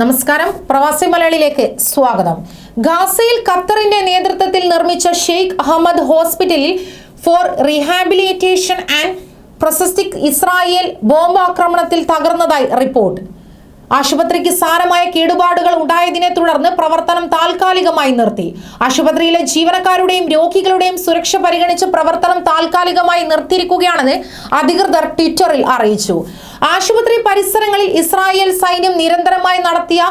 നമസ്കാരം. പ്രവാസി മലയാളിയിലേക്ക് സ്വാഗതം. ഗാസയിൽ ഖത്തറിന്റെ നേതൃത്വത്തിൽ നിർമ്മിച്ച ഷെയ്ഖ് അഹമ്മദ് ഹോസ്പിറ്റലിൽ for rehabilitation and prosthetic Israel bomb ആക്രമണത്തിൽ തകർന്നതായി റിപ്പോർട്ട്. ആശുപത്രിക്ക് സാരമായ കേടുപാടുകൾ ഉണ്ടായതിനെ തുടർന്ന് പ്രവർത്തനം താൽക്കാലികമായി നിർത്തി. ആശുപത്രിയിലെ ജീവനക്കാരുടെയും രോഗികളുടെയും സുരക്ഷ പരിഗണിച്ച് പ്രവർത്തനം താൽക്കാലികമായി നിർത്തിയിരിക്കുകയാണെന്ന് അധികൃതർ ട്വിറ്ററിൽ അറിയിച്ചു. ആശുപത്രി പരിസരങ്ങളിൽ ഇസ്രായേൽ സൈന്യം നിരന്തരമായി നടത്തിയ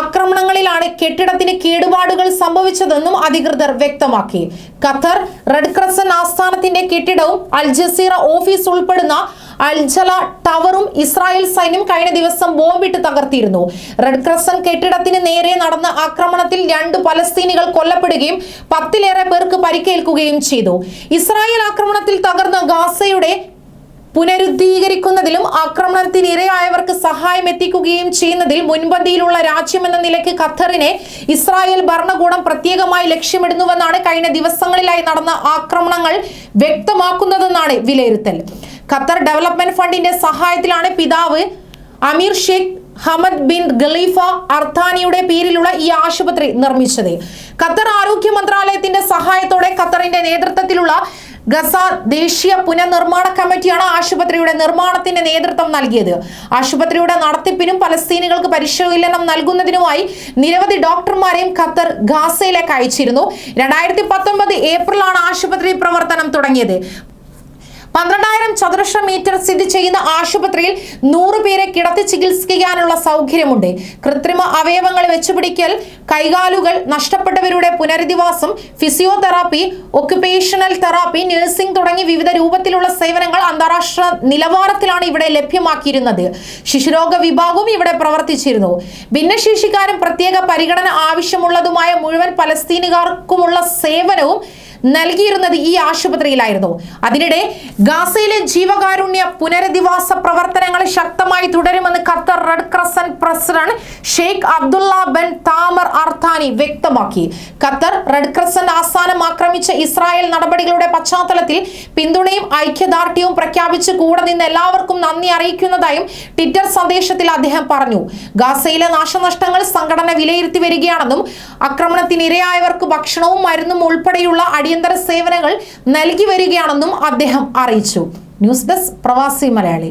ആക്രമണങ്ങളിലാണ് കെട്ടിടത്തിന് കേടുപാടുകൾ സംഭവിച്ചതെന്നും അധികൃതർ വ്യക്തമാക്കി. ഖത്തർ റെഡ് ക്രസൻ ആസ്ഥാനത്തിന്റെ കെട്ടിടവും അൽ ജസീറ ഓഫീസ് ഉൾപ്പെടുന്ന അൽജല ടവറും ഇസ്രായേൽ സൈന്യം കഴിഞ്ഞ ദിവസം ബോംബിട്ട് തകർത്തിയിരുന്നു. റെഡ് ക്രസൻ കെട്ടിടത്തിന് നേരെ നടന്ന ആക്രമണത്തിൽ രണ്ട് പലസ്തീനികൾ കൊല്ലപ്പെടുകയും പത്തിലേറെ പേർക്ക് പരിക്കേൽക്കുകയും ചെയ്തു. ഇസ്രായേൽ ആക്രമണത്തിൽ തകർന്ന ഗാസയുടെ പുനരുദ്ധീകരിക്കുന്നതിലും ആക്രമണത്തിനിരയായവർക്ക് സഹായം എത്തിക്കുകയും ചെയ്യുന്നതിൽ മുൻപന്തിയിലുള്ള രാജ്യമെന്ന നിലയ്ക്ക് ഖത്തറിനെ ഇസ്രായേൽ ഭരണകൂടം പ്രത്യേകമായി ലക്ഷ്യമിടുന്നുവെന്നാണ് കഴിഞ്ഞ ദിവസങ്ങളിലായി നടന്ന ആക്രമണങ്ങൾ വ്യക്തമാക്കുന്നതെന്നാണ് വിലയിരുത്തൽ. ഖത്തർ ഡെവലപ്മെന്റ് ഫണ്ടിന്റെ സഹായത്തിലാണ് പിതാവ് Amir Sheikh Hamad bin Khalifa അർത്താനിയുടെ പേരിലുള്ള ഈ ആശുപത്രി നിർമ്മിച്ചത്. ഖത്തർ ആരോഗ്യ മന്ത്രാലയത്തിന്റെ സഹായത്തോടെ ഖത്തറിന്റെ നേതൃത്വത്തിലുള്ള ഗസ ദേശീയ പുനർനിർമ്മാണ കമ്മിറ്റിയാണ് ആശുപത്രിയുടെ നിർമ്മാണത്തിന്റെ നേതൃത്വം നൽകിയത്. ആശുപത്രിയുടെ നടത്തിപ്പിനും പലസ്തീനികൾക്ക് പരിശീലനം നൽകുന്നതിനുമായി നിരവധി ഡോക്ടർമാരെയും ഖത്തർ ഗാസയിലേക്ക് അയച്ചിരുന്നു. രണ്ടായിരത്തി പത്തൊമ്പത് ഏപ്രിലാണ് ആശുപത്രി പ്രവർത്തനം തുടങ്ങിയത്. പന്ത്രണ്ടായിരം ചതുരശ്ര മീറ്റർ സ്ഥിതി ചെയ്യുന്ന ആശുപത്രിയിൽ നൂറ് പേരെ കിടത്തി ചികിത്സിക്കാനുള്ള സൗകര്യമുണ്ട്. കൃത്രിമ അവയവങ്ങൾ വെച്ചുപിടിക്കൽ കൈകാലുകൾ നഷ്ടപ്പെട്ടവരുടെ പുനരധിവാസം ഫിസിയോതെറാപ്പി ഒക്യുപേഷണൽ തെറാപ്പി നഴ്സിംഗ് തുടങ്ങി വിവിധ രൂപത്തിലുള്ള സേവനങ്ങൾ അന്താരാഷ്ട്ര നിലവാരത്തിലാണ് ഇവിടെ ലഭ്യമാക്കിയിരുന്നത്. ശിശുരോഗ വിഭാഗവും ഇവിടെ പ്രവർത്തിച്ചിരുന്നു. ഭിന്നശേഷിക്കാരും പ്രത്യേക പരിഗണന ആവശ്യമുള്ളതുമായ മുഴുവൻ പലസ്തീനുകാർക്കുമുള്ള സേവനവും നൽകിയിരുന്നത് ഈ ആശുപത്രിയിലായിരുന്നു. അതിനിടെ ഗാസയിലെ ജീവകാരുണ്യ പുനരധിവാസ പ്രവർത്തനങ്ങൾ ശക്തമായി തുടരുമെന്ന് Qatar red crescent president Sheikh Abdullah bin Thamer Al Thani വ്യക്തമാക്കി. ഖത്തർ റെഡ് ക്രസൻ ആസ്ഥാനം ആക്രമിച്ച ഇസ്രായേൽ നടപടികളുടെ പശ്ചാത്തലത്തിൽ പിന്തുണയും ഐക്യദാർഢ്യവും പ്രഖ്യാപിച്ച് കൂടെ നിന്ന് എല്ലാവർക്കും നന്ദി അറിയിക്കുന്നതായും ട്വിറ്റർ സന്ദേശത്തിൽ അദ്ദേഹം പറഞ്ഞു. ഗാസയിലെ നാശനഷ്ടങ്ങൾ സംഘടന വിലയിരുത്തി വരികയാണെന്നും ആക്രമണത്തിനിരയായവർക്ക് ഭക്ഷണവും മരുന്നും ഉൾപ്പെടെയുള്ള അടിയന്തര സേവനങ്ങൾ നൽകി വരികയാണെന്നും അദ്ദേഹം അറിയിച്ചു. ന്യൂസ് ഡെസ്ക് പ്രവാസി മലയാളി.